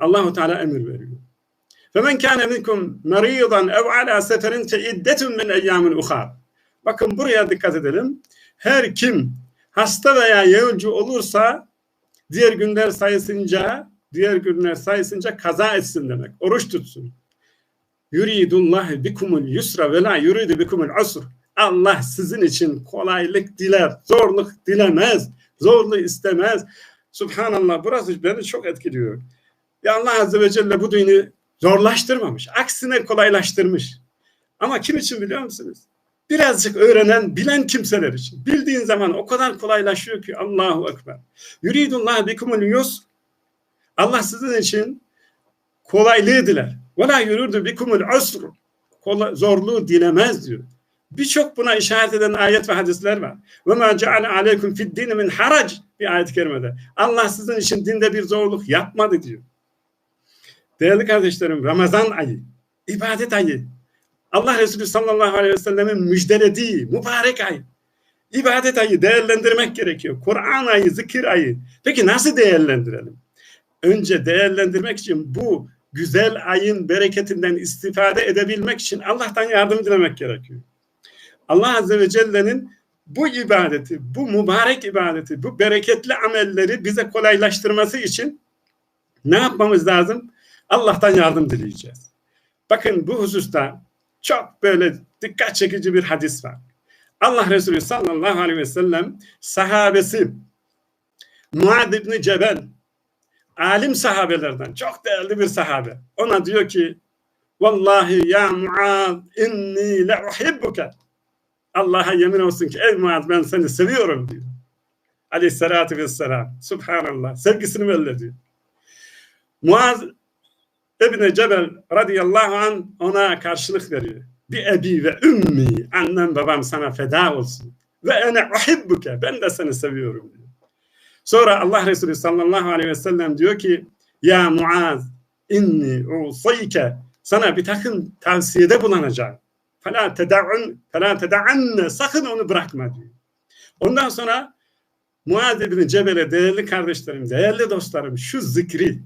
Allahu Teala emir veriyor. Kâne minkum maridan ev ala seferin fe iddetun min eyyamin uhar. Bakın buraya dikkat edelim. Her kim hasta veya yolcu olursa diğer günler sayısınca diğer günler sayısınca kaza etsin demek. Oruç tutsun. Yuridullah bikumul yusra ve la yuridu bikumul usr. Allah sizin için kolaylık diler, zorluk dilemez, zorluğu istemez. Subhanallah burası beni çok etkiliyor. Ya Allah Azze ve Celle bu dini zorlaştırmamış. Aksine kolaylaştırmış. Ama kim için biliyor musunuz? Birazcık öğrenen, bilen kimseler için. Bildiğin zaman o kadar kolaylaşıyor ki Allahu Ekber. Yuridullah bikumul yusr. Allah sizin için kolaylığı diler. Ve la yuridu bikumul usr. Zorluğu dilemez diyor. Birçok buna işaret eden ayet ve hadisler var. Ve ma ceale aleykum fid dini min harac bir ayet-i kerimede. Allah sizin için dinde bir zorluk yapmadı diyor. Değerli kardeşlerim Ramazan ayı, ibadet ayı, Allah Resulü sallallahu aleyhi ve sellemin müjdelediği mübarek ay. İbadet ayı değerlendirmek gerekiyor. Kur'an ayı, zikir ayı. Peki nasıl değerlendirelim? Önce değerlendirmek için bu güzel ayın bereketinden istifade edebilmek için Allah'tan yardım dilemek gerekiyor. Allah Azze ve Celle'nin bu ibadeti, bu mübarek ibadeti, bu bereketli amelleri bize kolaylaştırması için ne yapmamız lazım? Allah'tan yardım dileyeceğiz. Bakın bu hususta çok böyle dikkat çekici bir hadis var. Allah Resulü sallallahu aleyhi ve sellem sahabesi Muad İbni Cebel alim sahabelerden çok değerli bir sahabe. Ona diyor ki Vallahi ya Muad inni le Allah'a yemin olsun ki ey Muad ben seni seviyorum diyor. Aleyhissalatü vesselam. Subhanallah. Sevgisini belli ediyor. Muaz İbni Cebel radıyallahu an ona karşılık veriyor. Bir ebi ve ümmi annem babam sana feda olsun. Ve ene uhibbuke ben de seni seviyorum diyor. Sonra Allah Resulü sallallahu aleyhi ve sellem diyor ki ya Muaz inni usayke sana bir takım tavsiyede bulunacağım. Fela teda'un fela teda'anne sakın onu bırakma diyor. Ondan sonra Muaz ibn Cebel'e değerli kardeşlerim, değerli dostlarım şu zikri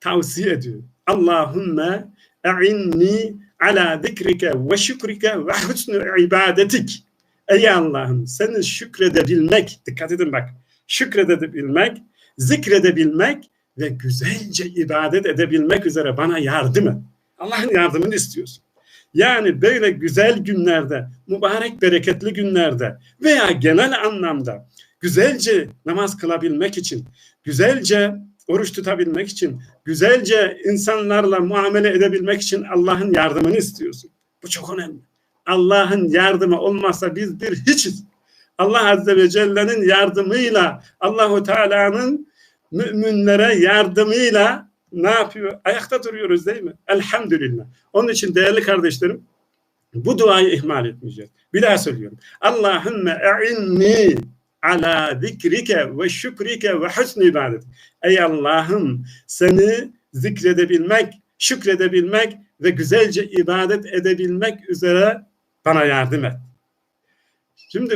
tavsiye ediyor. Allahümme e'inni ala zikrike ve şükrike ve husnü ibadetik. Ey Allah'ım seni şükredebilmek, dikkat edin bak, şükredebilmek, zikredebilmek ve güzelce ibadet edebilmek üzere bana yardım et. Allah'ın yardımını istiyorsun. Yani böyle güzel günlerde, mübarek bereketli günlerde veya genel anlamda güzelce namaz kılabilmek için, güzelce oruç tutabilmek için, güzelce insanlarla muamele edebilmek için Allah'ın yardımını istiyorsun. Bu çok önemli. Allah'ın yardımı olmazsa biz bir hiçiz. Allah Azze ve Celle'nin yardımıyla, Allahu Teala'nın müminlere yardımıyla ne yapıyor? Ayakta duruyoruz değil mi? Elhamdülillah. Onun için değerli kardeşlerim bu duayı ihmal etmeyeceğiz. Bir daha söylüyorum. Allahümme e'inni ala zikrike ve şükrike ve husn ibadet. Ey Allah'ım seni zikredebilmek, şükredebilmek ve güzelce ibadet edebilmek üzere bana yardım et. Şimdi